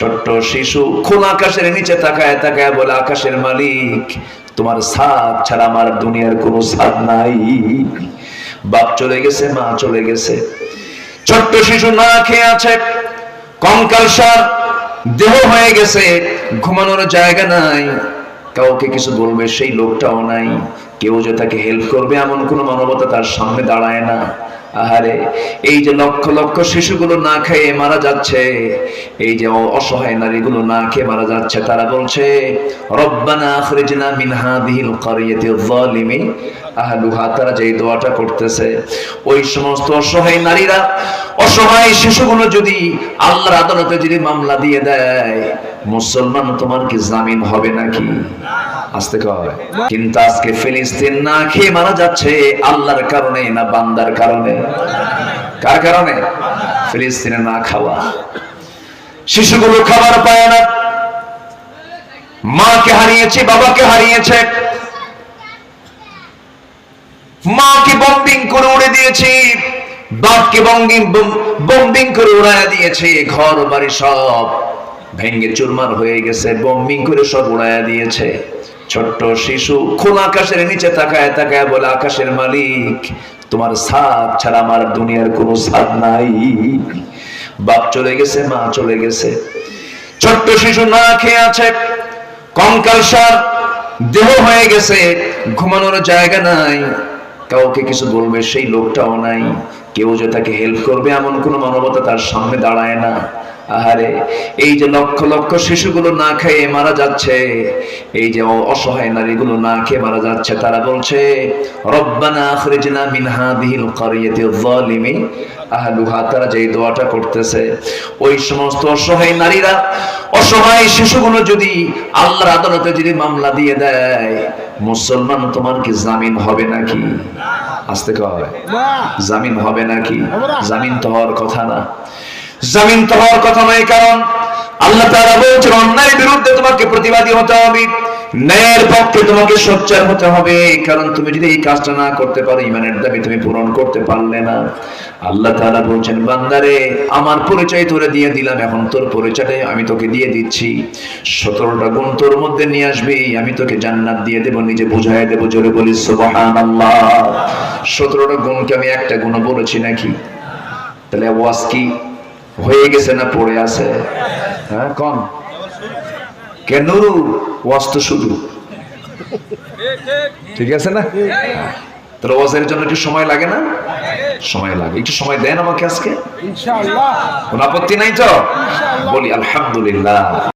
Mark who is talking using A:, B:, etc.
A: ছোট্ট শিশু খোলা আকাশের নিচে তাকায় তাকায় বলে, আকাশের মালিক, তোমার সাদ ছাড়া আমার দুনিয়ার কোনো সাদ নাই। বাপ চলে গেছে, মা চলে গেছে। ছোট্ট শিশু না খেয়ে আছে, কঙ্কাল সার, দেহ হয়ে গেছে, ঘুমানোর জায়গা নাই। কাউকে কিছু বলবে সেই লোকটাও নাই। কেউ যে তাকে হেল্প করবে এমন কোনো মানবতা তার সামনে দাঁড়ায় না। আহারে, এই যে লক্ষ লক্ষ শিশুগুলো না খেয়ে মারা যাচ্ছে, এই যে অসহায় নারীগুলো না খেয়ে মারা যাচ্ছে, তারা বলছে তারা যেই দোয়াটা করতেছে, ওই সমস্ত অসহায় নারীরা, অসহায় শিশুগুলো যদি আল্লাহর আদালতে যদি মামলা দিয়ে দেয়, মুসলমান তোমার কি জামিন হবে নাকি? আসতে কয় কিন্তু আজকে ফিলিস্তিন না খেয়ে মারা যাচ্ছে, আল্লাহর কারণে না বান্দার কারণে? কার কারণে? ফিলিস্তিনে না খাওয়া। শিশুগুলো খাবার পায় না। মাকে হারিয়েছে, বাবাকে হারিয়েছে। মাকে বম্বিং করে উড়ে দিয়েছি। বাপকে বম্বিং বম্বিং করে উড়ায় দিয়েছে। ঘর বাড়ি সব ভেঙ্গে চুরমার হয়ে গেছে বম্বিং করে সব উড়ায় দিয়েছে। ছোট্ট শিশু খোলা আকাশের নিচে তাকায় তাকায় বলে, আকাশের মালিক, তোমার সাদ ছাড়া আমার দুনিয়ার কোনো সাদ নাই। বাপ চলে গেছে, মা চলে গেছে। ছোট্ট শিশু না খেয়ে আছে, কঙ্কাল সার, দেহ হয়ে গেছে, ঘুমানোর জায়গা নাই। কাউকে কিছু বলবে সেই লোকটাও নাই। কেউ যে তাকে হেল্প করবে এমন কোনো মানবতা তার সামনে দাঁড়ায় না। আহারে এই যে লক্ষ লক্ষ শিশুগুলো না খেয়ে মারা যাচ্ছে এই যে অসহায় নারীগুলো না খেয়ে মারা যাচ্ছে তারা বলছে রব্বানা আখরিজনা মিন হাদিহিল কারিয়াতি যালিমি আহলুহা। তারা যেই দোয়াটা করতেছে ওই সমস্ত অসহায় নারীরা অসহায় শিশুগুলো যদি আল্লাহর আদালতে যদি মামলা দিয়ে দেয় মুসলমান তোমার কি জামিন হবে নাকি? আসতে কয় জামিন হবে নাকি? জামিন তো হওয়ার কথা না। জামিন তো হওয়ার কথা নয়, কারণ আল্লাহ তাআলা বলছেন, অন্যায়ের বিরুদ্ধে তোমাকে প্রতিবাদী হতে হবে, ন্যায়ের পক্ষে তোমাকে সোচ্চার হতে হবে, কারণ তুমি যদি এই কাজটা না করতে পারো, ইমানের দাবি তুমি পূরণ করতে পারলে না। আল্লাহ তাআলা বলছেন, বান্দারে, আমার পরিচয় তোরে দিয়ে দিলাম, এখন তোর পরিচয়টাই আমি তোকে দিয়ে দিচ্ছি। সতেরোটা গুণ তোর মধ্যে নিয়ে আসবি, আমি তোকে জান্নাত দিয়ে দেবো, নিজে বুঝাই দেবো, জোরে বলি, সুবহানাল্লাহ। সতেরোটা গুণকে আমি একটা গুণ বলেছি নাকি? তাহলে ওয়াজ কি? হয়ে গেছে না পড়ে আছে? হ্যাঁ কম কেন? ওয়াজ তো ঠিক আছে না? তাহলে ওয়াজের জন্য একটু সময় লাগে না? সময় লাগে। একটু সময় দেন আমাকে আজকে। কোন আপত্তি নাই তো? বলি আলহামদুলিল্লাহ।